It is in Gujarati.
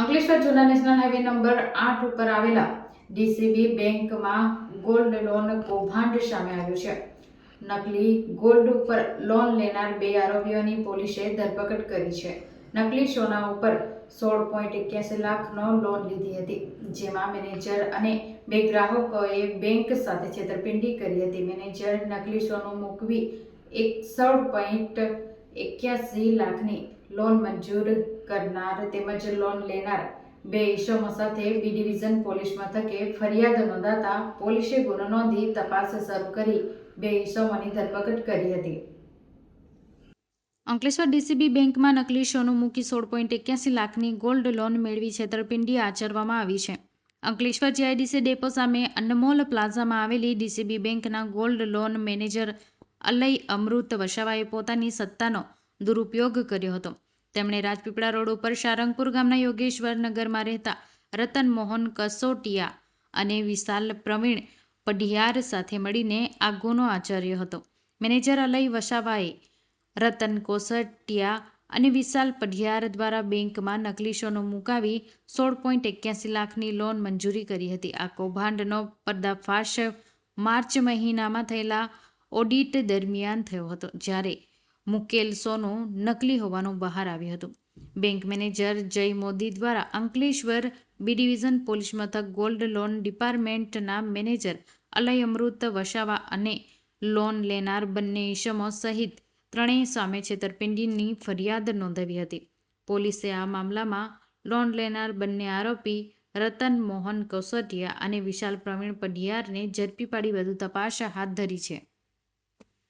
અંકલેશ્વર જૂના નેશનલ હાઈવે નંબર આઠ ઉપર આવેલા ડીસીબી બેંકમાં ગોલ્ડ લોન કૌભાંડ સામે આવ્યું છે. નકલી ગોલ્ડ ઉપર લોન લેનાર બે આરોપીઓની પોલીસે ધરપકડ કરી છે. નકલી સોના ઉપર સોળ પોઈન્ટ એક્યાસી લાખનો લોન લીધી હતી, જેમાં મેનેજર અને બે ગ્રાહકોએ બેંક સાથે છેતરપિંડી કરી હતી. મેનેજર નકલી સોનું મૂકવી એકસઠ પોઈન્ટ એક્યાસી લાખની લોન મંજૂર કરનાર તેમજ લોન લેનાર બે ઇસમો સાથે બી ડિવિઝન પોલીસ મથકે ફરિયાદ નોંધાતા પોલીસે ગુનો નોંધી તપાસ શરૂ કરી બે ઇસમોની ધરપકડ કરી હતી. અંકલેશ્વર ડીસીબી બેંકમાં નકલી સોનું મૂકી સોળ પોઈન્ટ એક્યાસી લાખની ગોલ્ડ લોન મેળવી છેતરપિંડી આચરવામાં આવી છે. અંકલેશ્વર જીઆઈડીસી ડેપો સામે અનમોલ પ્લાઝામાં આવેલી ડીસીબી બેંકના gold loan manager Alay Amrut વસાવાએ પોતાની સત્તાનો દુરુપયોગ કર્યો હતો. તેમણે રાજપીપળા રોડ ઉપર સારંગપુર ગામના યોગેશ્વર નગરમાં રહેતા રતન મોહન કસોટિયા અને વિશાલ પ્રવીણ પઢિયાર સાથે મળીને આ ગુનો આચર્યો હતો. મેનેજર અલય વસાવાએ રતન કોસટિયા અને વિશાલ પઢિયાર દ્વારા બેંકમાં નકલી સોનું મુકાવી સોળ પોઈન્ટ એક્યાસી લાખની લોન મંજૂરી કરી હતી. આ કૌભાંડનો પર્દાફાશ માર્ચ મહિનામાં થયેલા ઓડિટ દરમિયાન થયો હતો, જ્યારે મુકેલ સોનું નકલી હોવાનું બહાર આવ્યું હતું. બેંક મેનેજર જય મોદી દ્વારા અંકલેશ્વર બી ડિવિઝન પોલીસ મથક ગોલ્ડ લોન ડિપાર્ટમેન્ટના મેનેજર અલય અમૃત વસાવા અને લોન લેનાર બંને ઈસમો સહિત ત્રણેય સામે છેતરપિંડીની ફરિયાદ નોંધાવી હતી. પોલીસે આ મામલામાં લોન લેનાર બંને આરોપી રતન મોહન કૌસટિયા અને વિશાલ પ્રવીણ પઢિયારને ઝડપી પાડી વધુ તપાસ હાથ ધરી છે.